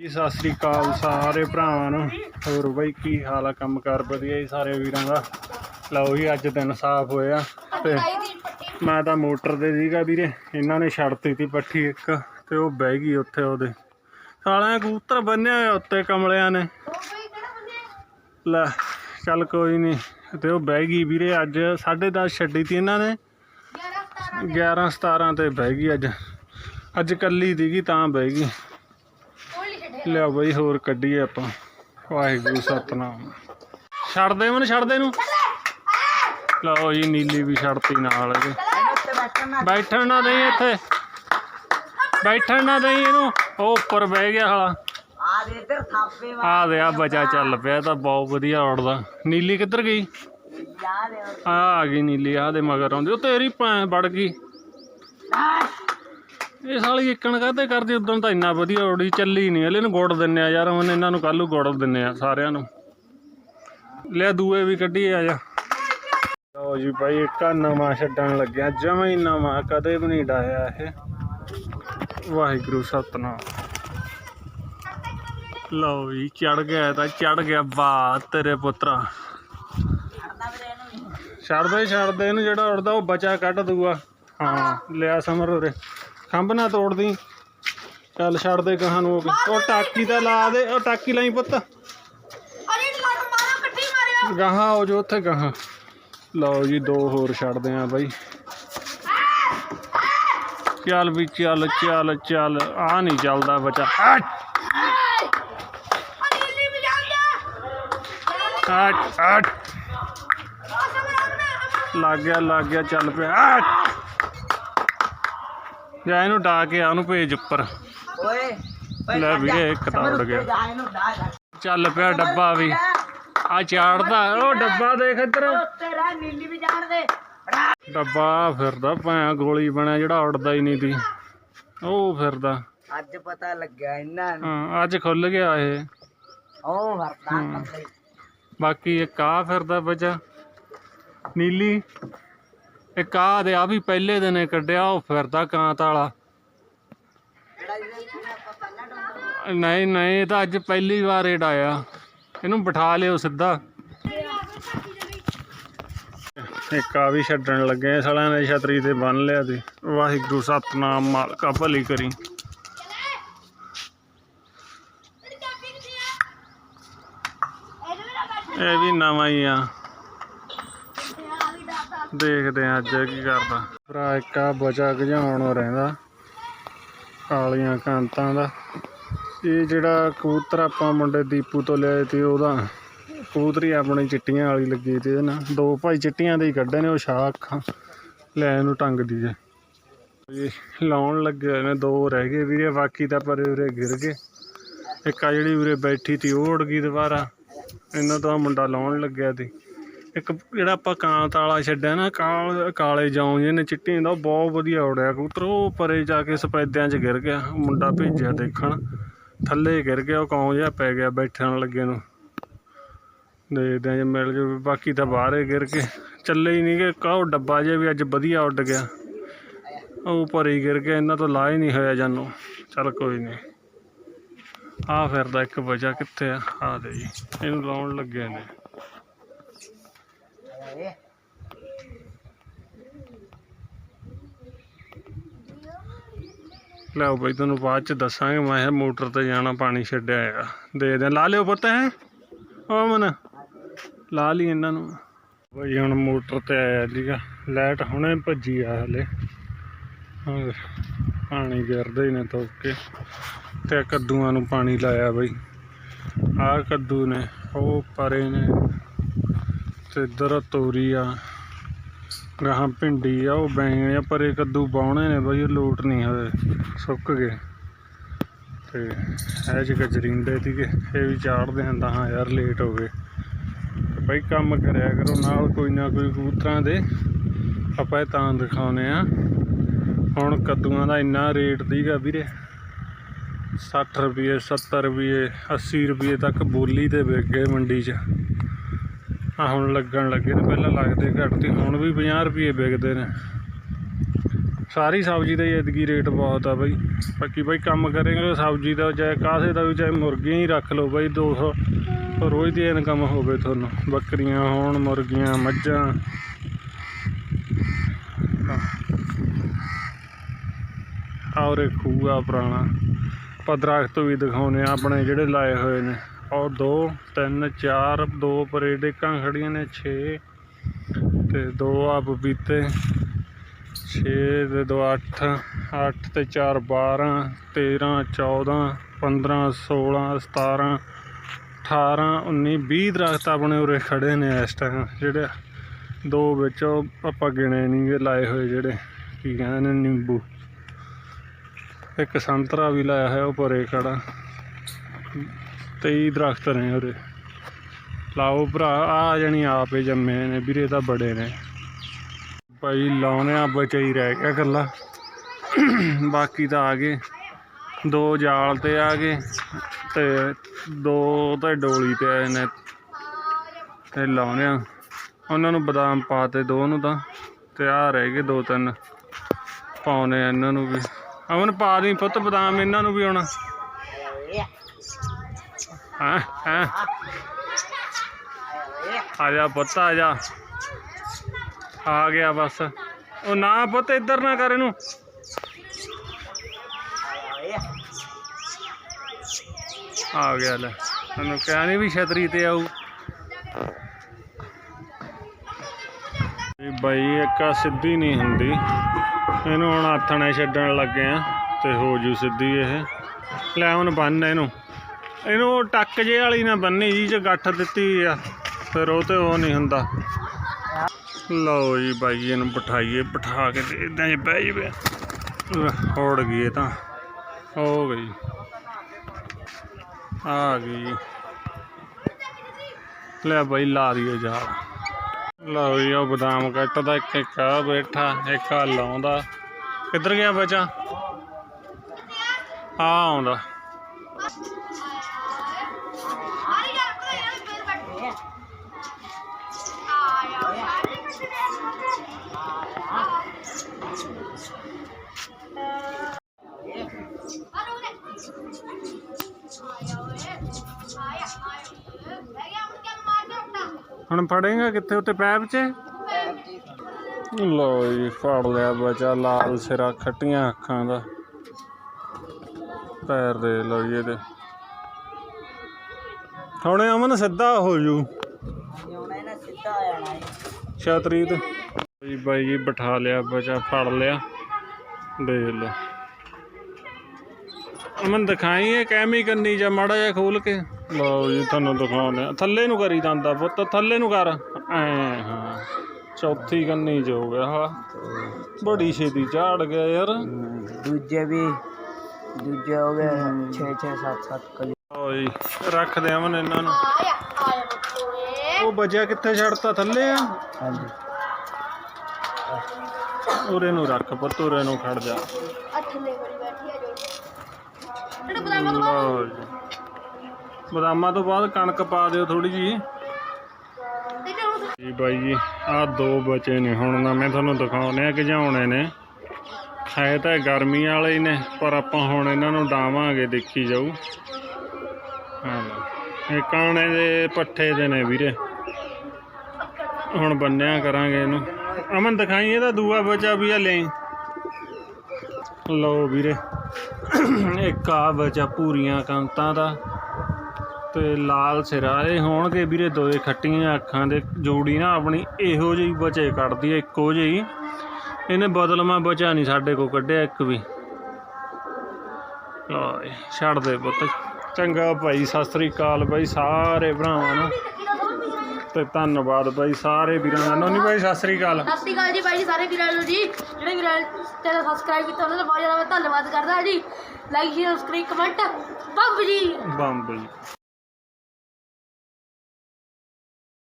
ਜੀ ਸਤਿ ਸ੍ਰੀ ਅਕਾਲ ਸਾਰੇ ਭਰਾਵਾਂ ਨੂੰ। ਹੋਰ ਬਈ ਕੀ ਹਾਲ ਆ ਕੰਮਕਾਰ ਵਧੀਆ ਜੀ ਸਾਰੇ ਵੀਰਾਂ ਦਾ? ਲਓ ਜੀ ਅੱਜ ਦਿਨ ਸਾਫ਼ ਹੋਇਆ ਤੇ ਮੈਂ ਤਾਂ ਮੋਟਰ ਤੇ ਸੀਗਾ ਵੀਰੇ। ਇਹਨਾਂ ਨੇ ਛੱਡਤੀ ਤੀ ਪੱਠੀ ਇੱਕ ਤੇ ਉਹ ਬਹਿ ਗਈ ਉੱਥੇ ਉਹਦੇ। ਸਾਲਿਆਂ ਕਬੂਤਰ ਬੰਨਿਆ ਹੋਇਆ ਉੱਤੇ ਕਮਲਿਆਂ ਨੇ। ਲੈ ਚੱਲ ਕੋਈ ਨਹੀਂ। ਤੇ ਉਹ ਬਹਿ ਗਈ ਵੀਰੇ ਅੱਜ 10:30 ਛੱਡੀ ਤੀ ਇਹਨਾਂ ਨੇ। 11 17 ਤੇ। ਬਹਿ ਗਈ ਅੱਜ। ਅੱਜ ਕੱਲੀ ਦੀਗੀ ਤਾਂ ਬਹਿ ਗਈ। ਲਿਆ ਬਈ, ਹੋਰ ਕੱਢੀਏ ਆਪਾਂ। ਵਾਹਿਗੁਰੂ, ਸਤਨਾਮ। ਛੱਡ ਦੇ ਮੈਨੂੰ ਛੱਡ ਦੇ ਇਹਨੂੰ? ਲਓ ਜੀ, ਨੀਲੀ ਵੀ ਛੱਡਤੀ ਨਾਲ ਇਹਦੇ। ਬੈਠਣ ਨਾ ਦੇਈ ਇੱਥੇ। ਬੈਠਣ ਨਾ ਦੇਈ ਇਹਨੂੰ। ਉਹ ਉੱਪਰ ਬਹਿ ਗਿਆ ਹਾਲਾ ਆ ਦੇ ਇੱਧਰ ਥਾਪੇ ਆ ਦੇ ਆ ਬਚਾ ਚੱਲ ਪਿਆ ਤਾਂ ਬਹੁਤ ਵਧੀਆ ਉੜਦਾ ਨੀਲੀ ਕਿੱਧਰ ਗਈ? ਆ ਆ ਗਈ ਨੀਲੀ, ਆ ਦੇ ਮਗਰ ਆਉਂਦੀ। ਉਹ ਤੇਰੀ ਭੈਣ ਵੜ ਗਈ। ਇਹ ਸਾਲੀ ਇੱਕਣ ਕਾਹਤੇ ਕਰਦੀ ਉਦੋਂ ਤਾਂ ਇੰਨਾ ਵਧੀਆ ਉੜੀ ਚੱਲੀ ਨਹੀਂ ਹਲੇ ਨੂੰ ਗੁੜ ਦਿੰਨੇ ਆ ਯਾਰ, ਹੁਣ ਇਹਨਾਂ ਨੂੰ ਕੱਲ ਨੂੰ ਗੁੜ ਦਿੰਨੇ ਆ ਸਾਰਿਆਂ ਨੂੰ। ਲੈ ਦੂਏ ਵੀ ਕੱਢੀ ਆ ਜਾ। ਲਓ ਜੀ ਭਾਈ ਇੱਕ ਨਵਾਂ ਛੱਡਣ ਲੱਗਿਆ, ਜਮਾਂ ਹੀ ਨਵਾਂ, ਕਦੇ ਵੀ ਨਹੀਂ ਡਾਇਆ ਇਹ। ਵਾਹਿਗੁਰੂ, ਸਤਨਾਮ। ਲਓ ਜੀ ਚੜ ਗਿਆ ਤਾਂ ਚੜ ਗਿਆ ਬਾ, ਤੇਰੇ ਪੁੱਤਰਾ। ਛੱਡਦਾ ਵੀਰੇ ਛੱਡ ਦੇ ਛੱਡ ਦੇ ਇਹਨੂੰ ਜਿਹੜਾ ਉੜਦਾ ਉਹ ਬਚਾ ਕੱਢ ਦੂਆ ਹਾਂ, ਲਿਆ ਸਮਰ ਉਰੇ। ਖੰਭ ਨਾ ਤੋੜਦੀ। ਚੱਲ ਛੱਡ ਦੇ ਕਹਾਂ ਨੂੰ ਉਹ ਉਹ ਟਾਕੀ ਤਾਂ ਲਾ ਦੇ ਉਹ ਟਾਕੀ ਲਾਈ ਪੁੱਤ। ਅਰੇ ਲੜ ਮਾਰੋ ਇਕੱਠੇ ਮਾਰਿਓ ਗਾਹਾਂ ਹੋ ਜੋ ਉੱਥੇ ਗਾਹਾਂ। ਲਓ ਜੀ ਦੋ ਹੋਰ ਛੱਡਦੇ ਆ ਬਾਈ। ਚੱਲ ਵੀ ਚੱਲ ਚੱਲ ਚੱਲ। ਆ ਨਹੀਂ ਚੱਲਦਾ ਬਚਾ। ਹਟ! ਹਟ! ਹਟ ਲੱਗ ਗਿਆ ਲੱਗ ਗਿਆ ਚੱਲ ਪਿਆ। ਹਟ! ਜਾ ਇਹਨੂੰ ਡਾ ਕੇ ਆ ਉਹਨੂੰ ਭੇਜ ਉੱਪਰ। ਓਏ ਲੈ ਵੀਰੇ। ਇੱਕ ਤਾਂ ਉੜ ਗਿਆ। ਚੱਲ ਪਿਆ ਡੱਬਾ ਵੀ। ਆ ਚਾੜਦਾ ਉਹ ਡੱਬਾ ਦੇਖ ਇੱਧਰ। ਉੱਤੇ ਰਹਿ ਨੀਲੀ ਵੀ ਜਾਣ ਦੇ। ਡੱਬਾ ਫਿਰਦਾ ਭਾਂ ਗੋਲੀ ਬਣਿਆ ਜਿਹੜਾ ਉੜਦਾ ਹੀ ਨਹੀਂ ਤੀ। ਉਹ ਫਿਰਦਾ। ਅੱਜ ਪਤਾ ਲੱਗਿਆ ਇਹਨਾਂ ਨੂੰ। ਹਾਂ ਅੱਜ ਖੁੱਲ ਗਿਆ ਇਹ। ਉਹ ਵਰਤਾ ਬਾਕੀ ਇੱਕ ਆ ਫਿਰਦਾ ਬੱਚਾ। ਨੀਲੀ। ਇੱਕ ਆ ਦੇ ਆ ਵੀ ਪਹਿਲੇ ਦਿਨ ਕੱਢਿਆ, ਉਹ ਫਿਰਦਾ ਕਾਂਤ ਵਾਲਾ। ਨਹੀਂ ਨਹੀਂ, ਇਹ ਤਾਂ ਅੱਜ ਪਹਿਲੀ ਵਾਰ ਇਹ ਡਾਇਆ। ਇਹਨੂੰ ਬਿਠਾ ਲਿਓ ਸਿੱਧਾ। ਇੱਕ ਆ ਵੀ ਛੱਡਣ ਲੱਗੇ ਸਾਲਿਆਂ ਨੇ, ਛਤਰੀ ਤੇ ਬੰਨ ਲਿਆ ਤੇ। ਵਾਹਿਗੁਰੂ, ਸਤਨਾਮ, ਮਾਲਕਾ ਭਲੀ ਕਰੀ। ਇਹ ਵੀ ਨਵਾਂ ਹੀ ਆ। ਦੇਖਦੇ ਆ ਅੱਜ ਕੀ ਕਰਦਾ। ਭਰਾ ਇੱਕ ਆ ਬਚਾ ਗਜਾਉਣ ਰਹਿੰਦਾ, ਕਾਲੀਆਂ ਕਾਂਤਾਂ ਦਾ। ਇਹ ਜਿਹੜਾ ਕਬੂਤਰ ਆਪਾਂ ਮੁੰਡੇ ਦੀਪੂ ਤੋਂ ਲਿਆਏ ਤੇ ਉਹਦਾ, ਕਬੂਤਰੀ ਆਪਣੀ ਚਿੱਟੀਆਂ ਵਾਲੀ ਲੱਗੀ ਤੇ ਇਹਦੇ ਦੋ ਭਾਈ ਚਿੱਟੀਆਂ ਦੇ ਹੀ ਕੱਢੇ ਨੇ, ਉਹ ਸ਼ਾਹ ਅੱਖਾਂ ਲੈ ਨੂੰ ਟੰਗ ਦੀ ਜੇ ਇਹ ਲਾਉਣ ਲੱਗੇ ਨੇ, ਦੋ ਰਹਿ ਗਏ ਵੀਰੇ, ਬਾਕੀ ਤਾਂ ਪਰੇ ਉਰੇ ਗਿਰ ਗਏ। ਇੱਕ ਆ ਜਿਹੜੀ ਉਰੇ ਬੈਠੀ ਤੀ, ਉਹ ਉੜ ਗਈ ਦੁਬਾਰਾ। ਇਹਨਾਂ ਤੋਂ ਆਹ ਮੁੰਡਾ ਲਾਉਣ ਲੱਗਿਆ ਤੇ ਇੱਕ ਜਿਹੜਾ ਆਪਾਂ ਕਾਂਤ ਵਾਲਾ ਛੱਡਿਆ ਨਾ, ਕਾਲ, ਕਾਲੇ ਜੌਂ ਜਿਹੇ ਨੇ ਚਿੱਟੇ ਦਾ, ਉਹ ਬਹੁਤ ਵਧੀਆ ਉੜਿਆ ਕਬੂਤਰ। ਉਹ ਪਰੇ ਜਾ ਕੇ ਸਪੈਦਿਆਂ 'ਚ ਗਿਰ ਗਿਆ, ਮੁੰਡਾ ਭੇਜਿਆ ਦੇਖਣ। ਥੱਲੇ ਗਿਰ ਗਿਆ, ਉਹ ਕੌਂ ਜਿਹਾ ਪੈ ਗਿਆ ਬੈਠਣ ਲੱਗੇ ਨੂੰ। ਦੇਖਦੇ ਆ ਜੇ ਮਿਲ ਜੂ, ਬਾਕੀ ਤਾਂ ਬਾਹਰ ਹੀ ਗਿਰ ਕੇ। ਚੱਲੇ ਹੀ ਨਹੀਂ ਗਏ ਕਾਹ ਡੱਬਾ ਜਿਹਾ ਵੀ ਅੱਜ ਵਧੀਆ ਉੱਡ ਗਿਆ। ਉਹ ਪਰੇ ਹੀ ਗਿਰ ਗਿਆ, ਇਹਨਾਂ ਤੋਂ ਲਾ ਹੀ ਨਹੀਂ ਹੋਇਆ ਜਾਨੂੰ ਚੱਲ ਕੋਈ ਨਹੀਂ। ਆ ਫਿਰਦਾ ਇੱਕ ਵਜਾ ਕਿੱਥੇ ਆ? ਆ ਦੇ ਜੀ ਇਹਨੂੰ ਲਾਉਣ ਲੱਗੇ ਨੇ। ਓਏ ਲਿਆਓ ਬਈ, ਤੁਹਾਨੂੰ ਬਾਅਦ ਚ ਦੱਸਾਂਗੇ। ਮੈਂ ਮੋਟਰ ਤੇ ਜਾਣਾ, ਪਾਣੀ ਛੱਡਿਆ ਹੈਗਾ ਦੇ ਦੇ, ਲਾ ਲਿਓ ਪੁੱਤ ਹੈ। ਉਹ ਮਨ ਲਾ ਲਈ ਇਹਨਾਂ ਨੂੰ। ਬਈ, ਹੁਣ ਮੋਟਰ ਤੇ ਆਇਆ ਸੀਗਾ ਲਾਈਟ ਹੁਣੇ ਭੱਜੀ ਆ ਹਲੇ। ਪਾਣੀ ਗਿਰਦਾ ਹੀ ਨੇ ਤੋਕ ਕੇ। ਤੇ ਕੱਦੂਆਂ ਨੂੰ ਪਾਣੀ ਲਾਇਆ ਬਈ। ਆ ਕੱਦੂ ਨੇ, ਉਹ ਪਰੇ ਨੇ। ਤੇ ਇੱਧਰ ਤੋਰੀ ਆ। ਗਾਹਾਂ ਭਿੰਡੀ ਆ, ਉਹ ਬੈਂਗਣ ਆ, ਪਰੇ ਕੱਦੂ ਬਾਉਣੇ ਨੇ ਬਾਈ ਉਹ ਲੋਟ ਨਹੀਂ ਹੋਏ ਸੁੱਕ ਗਏ। ਤੇ ਇਹ ਜਿਹੇ ਗਜਰਿੰਦੇ ਸੀਗੇ, ਇਹ ਵੀ ਚਾੜਦੇ ਹੁੰਦਾ ਹਾਂ ਯਾਰ ਲੇਟ ਹੋ ਗਏ। ਤੇ ਬਈ ਕੰਮ ਕਰਿਆ ਕਰੋ, ਨਾਲ ਕੋਈ ਨਾ ਕੋਈ ਕਬੂਤਰਾਂ ਦੇ, ਆਪਾਂ ਇਹ ਤਾਂ ਦਿਖਾਉਨੇ ਆ ਹੁਣ ਕੱਦੂਆਂ ਦਾ ਇੰਨਾ ਰੇਟ ਸੀਗਾ ਵੀਰੇ 60 ਰੁਪਏ 70 ਰੁਪਏ 80 ਰੁਪਏ ਤੱਕ ਬੋਲੀ ਤੇ ਵਿਕ ਗਏ ਮੰਡੀ 'ਚ। ਆ ਹੁਣ ਲੱਗਣ ਲੱਗੇ ਨੇ ਪਹਿਲਾਂ ਲੱਗਦੇ ਘੱਟ ਤੇ ਹੁਣ ਵੀ 50 ਰੁਪਏ ਵਿਕਦੇ ਨੇ। ਸਾਰੀ ਸਬਜ਼ੀ ਦਾ ਹੀ ਐਤਕੀ ਰੇਟ ਬਹੁਤ ਆ ਬਾਈ। ਬਾਕੀ ਬਾਈ ਕੰਮ ਕਰੇਗਾ ਸਬਜ਼ੀ ਦਾ ਚਾਹੇ ਕਾਸੇ ਦਾ ਵੀ, ਚਾਹੇ ਮੁਰਗੀਆਂ ਹੀ ਰੱਖ ਲਓ ਬਈ 200 ਰੋਜ਼ ਦੀ ਇਨਕਮ ਹੋਵੇ ਤੁਹਾਨੂੰ। ਬੱਕਰੀਆਂ ਹੋਣ, ਮੁਰਗੀਆਂ, ਮੱਝਾਂ। ਔਰ ਖੂਆ ਪੁਰਾਣਾ। ਆਪਾਂ ਦਰਖਤ ਵੀ ਦਿਖਾਉਨੇ ਆ ਆਪਣੇ ਜਿਹੜੇ ਲਾਏ ਹੋਏ ਨੇ। ਔਰ 2 3 4 ਦੋ ਪਰੇਡੇਕਾਂ ਖੜੀਆਂ ਨੇ 6 ਤੇ ਦੋ ਆ ਪਪੀਤੇ 6 ਤੇ 2 8 8 ਤੇ 4 12 13 14 15 16 17 18 19 20 ਦਰਖਤ ਆਪਣੇ ਉਰੇ ਖੜੇ ਨੇ ਇਸ ਟਾਈਮ ਜਿਹੜੇ ਦੋ ਵਿੱਚ ਉਹ ਆਪਾਂ ਗਿਣੇ ਨਹੀਂ ਗੇ, ਲਾਏ ਹੋਏ ਜਿਹੜੇ, ਕੀ ਕਹਿੰਦੇ ਨੇ, ਨਿੰਬੂ। ਇੱਕ ਸੰਤਰਾ ਵੀ ਲਾਇਆ ਹੋਇਆ, ਉਹ ਪਰੇ ਖੜਾ 23 ਦਰਖਤ ਨੇ ਉਰੇ। ਲਾਓ ਭਰਾ, ਆ ਜਣੀ ਆਪੇ ਜੰਮੇ ਨੇ, ਵੀਰੇ ਤਾਂ ਬੜੇ ਨੇ। ਭਾਈ ਲਾਉਣੇ ਆ ਬਚੇ ਰਹਿ ਗਿਆ ਇਕੱਲਾ। ਬਾਕੀ ਤਾਂ ਆ ਗਏ। ਦੋ ਜਾਲ ਤੇ ਆ ਗਏ ਤੇ ਦੋ ਤਾਂ ਡੋਲੀ ਤੇ ਆਏ ਨੇ ਤੇ ਲਾਉਣੇ ਆ। ਉਹਨਾਂ ਨੂੰ ਬਦਾਮ ਪਾਤੇ ਦੋ ਨੂੰ ਤਾਂ, ਤੇ ਆ ਰਹਿ ਗਏ ਦੋ ਤਿੰਨ। ਪਾਉਣੇ ਆ ਇਹਨਾਂ ਨੂੰ ਵੀ। ਅਮਨ ਪਾ ਦੀ ਪੁੱਤ ਬਦਾਮ, ਇਹਨਾਂ ਨੂੰ ਵੀ ਆਉਣਾ। ਹਾਂ ਹਾਂ। ਆ ਜਾ ਪੁੱਤ, ਆ ਜਾ। ਆ ਗਿਆ ਬਸ। ਉਹ ਨਾ ਪੁੱਤ, ਇੱਧਰ ਨਾ ਕਰ ਇਹਨੂੰ। ਆ ਗਿਆ, ਲੈ। ਤੈਨੂੰ ਕਿਹਾ ਨਹੀਂ ਵੀ ਛਤਰੀ ਤੇ ਆਊ। ਇਹ ਬਾਈ, ਇੱਕ ਸਿੱਧੀ ਨਹੀਂ ਹੁੰਦੀ। ਇਹਨੂੰ ਹੁਣ ਹੱਥ ਨਾਲ ਛੱਡਣ ਲੱਗੇ ਆ, ਤੇ ਹੋ ਜੂ ਸਿੱਧੀ ਇਹ। ਲੈ, ਹੁਣ ਬੰਨ ਇਹਨੂੰ। ਇਹਨੂੰ ਟੱਕ ਜੇ ਵਾਲੀ ਨਾ ਬੰਨੀ ਜੀ ਚ ਗੱਠ ਦਿੱਤੀ ਆ, ਫਿਰ ਉਹ ਤੇ ਉਹ ਨਹੀਂ ਹੁੰਦਾ। ਲਓ ਜੀ ਬਾਈ ਇਹਨੂੰ ਬਿਠਾਈਏ, ਬਿਠਾ ਕੇ ਤੇ ਇਦਾਂ ਹੀ ਬਹਿ ਜਵੇ। ਹੋੜ ਗਈ ਤਾਂ। ਹੋ ਗਈ। ਆ ਗਈ ਲੈ ਬਾਈ, ਲਾ ਦਿਓ ਜਾ ਲਓ ਜੀ, ਉਹ ਬਦਾਮ ਕੱਟਦਾ ਇੱਕ ਇੱਕ ਆ ਬੈਠਾ, ਇੱਕ ਆ ਲਾਉਂਦਾ। ਕਿੱਧਰ ਗਿਆ ਬੱਚਾ? ਆ ਆਉਂਦਾ। ਹੁਣ ਫੜੇਗਾ ਕਿੱਥੇ ਉੱਤੇ ਪੈਪ 'ਚ? ਲਓ ਜੀ, ਫੜ ਲਿਆ ਬੱਚਾ, ਲਾਲ ਸਿਰਾ ਖੱਟੀਆਂ ਅੱਖਾਂ ਦਾ। ਪੈਰ ਦੇ ਲਓ ਜੀ ਇਹਦੇ। ਹੁਣ ਅਮਨ ਸਿੱਧਾ ਹੋ ਜੂ। ਹੁਣ ਛਤਰੀ ਤੇ ਜੀ, ਬਾਈ ਜੀ, ਬਿਠਾ ਲਿਆ ਬਚਾ, ਫੜ ਲਿਆ। ਦੇਖ ਲਓ। ਅਮਨ ਦਿਖਾਈ ਇਹ ਕੈਮੀ ਕੰਨੀ ਜਾਂ ਮਾੜਾ ਜਿਹਾ ਖੋਲ ਕੇ? ਲਓ ਜੀ ਤੁਹਾਨੂੰ ਦਿਖਾਉਂਦੇ ਆ ਥੱਲੇ ਨੂੰ ਕਰੀ ਜਾਂਦਾ ਪੁੱਤ ਥੱਲੇ ਨੂੰ ਕਰ। ਐ ਹਾਂ ਚੌਥੀ ਕੰਨੀ ਹੋ ਗਿਆ ਹਾ ਬੜੀ ਛੇਤੀ ਝਾੜ ਗਿਆ ਯਾਰ। ਦੂਜੇ ਵੀ ਦੂਜੇ ਹੋ ਗਏ 6 6 7 7 ਕਲੀ। ਲਓ ਜੀ ਰੱਖਦੇ ਆ ਅਮਨ ਇਹਨਾਂ ਨੂੰ। ਉਹ ਬਚਿਆ ਕਿੱਥੇ ਛੱਡਤਾ ਥੱਲੇ ਆ। ਹਾਂਜੀ। ਉਰੇ ਨੂੰ ਰੱਖ ਪੁੱਤ ਉਰੇ ਨੂੰ ਖੜ ਜਾ। ਅੱਠਲੇ ਬੜੀ ਬੈਠੀ ਆ ਜੋ। ਜਿਹੜੇ ਬਦਾਮਾਂ ਤੋਂ ਬਾਅਦ? ਲਓ ਜੀ। ਬਦਾਮਾਂ ਤੋਂ ਬਾਅਦ ਕਣਕ ਪਾ ਦਿਓ ਥੋੜੀ ਜੀ ਤੇ ਜੇ ਹੁਣ ਜੀ ਬਾਈ ਜੀ ਆ ਦੋ ਬਚੇ ਨੇ ਹੁਣ ਨਾ ਮੈਂ ਤੁਹਾਨੂੰ ਦਿਖਾਉਣੇ ਆ ਕਿ ਜਾਉਣੇ ਨੇ। ਹੈ ਤਾਂ ਗਰਮੀ ਵਾਲੇ ਹੀ ਨੇ ਪਰ ਆਪਾਂ ਹੁਣ ਇਹਨਾਂ ਨੂੰ ਡਾਵਾਂਗੇ ਦੇਖੀ ਜਾਊ। ਹਾਂ ਲਓ। ਇਹ ਕਾਣੇ ਦੇ ਪੱਠੇ ਦੇ ਨੇ ਵੀਰੇ। ਹੁਣ ਬੰਨਿਆ ਕਰਾਂਗੇ ਇਹਨੂੰ। ਅਮਨ ਦਿਖਾਈ ਇਹਦਾ ਦੂਆ ਬਚਾ ਵੀ ਆ ਲੈ। ਲਓ ਵੀਰੇ। ਇੱਕ ਆ ਬਚਾ ਪੂਰੀਆਂ ਕੰਤਾਂ ਦਾ। ਤੇ ਲਾਲ ਸਿਰਾ, ਇਹ ਹੋਣਗੇ ਵੀਰੇ ਦੋਏ ਖੱਟੀਆਂ ਅੱਖਾਂ ਦੇ ਜੋੜੀ ਨਾ ਆਪਣੀ। ਇਹੋ ਜਿਹੀ ਬਚੇ ਕੱਢਦੀ ਹੈ ਇੱਕੋ ਜਿਹੀ। ਇਹਨੇ ਬਦਲਮਾ ਬਚਾ ਨਹੀਂ ਸਾਡੇ ਕੋ ਕੱਢਿਆ ਇੱਕ ਵੀ। ਲੋਏ ਛੱਡ ਦੇ ਪੁੱਤ। ਚੰਗਾ ਭਾਈ, ਸਤਿ ਸ੍ਰੀ ਅਕਾਲ ਭਾਈ ਸਾਰੇ ਭਰਾਵਾਂ ਨੂੰ। ਤੇ ਧੰਨਵਾਦ ਭਾਈ ਸਾਰੇ ਵੀਰਾਂ ਦਾ। ਨੋਨੀ ਭਾਈ ਸਤਿ ਸ੍ਰੀ ਅਕਾਲ। ਸਤਿ ਸ਼੍ਰੀ ਅਕਾਲ ਜੀ ਬਾਈ ਜੀ ਸਾਰੇ ਵੀਰਾਂ ਨੂੰ ਜੀ। ਜਿਹੜੇ ਵੀਰਾਂ ਨੇ ਚੈਨਲ ਸਬਸਕ੍ਰਾਈਬ ਕੀਤਾ ਉਹਨਾਂ ਦਾ ਬਹੁਤ ਜ਼ਿਆਦਾ ਮੈਂ ਧੰਨਵਾਦ ਕਰਦਾ ਜੀ। ਲਾਈਕ ਸ਼ੇਅਰ ਸਬਸਕ੍ਰਾਈਬ ਕਮੈਂਟ ਬੱਬ ਜੀ। ਬੰਬ ਜੀ।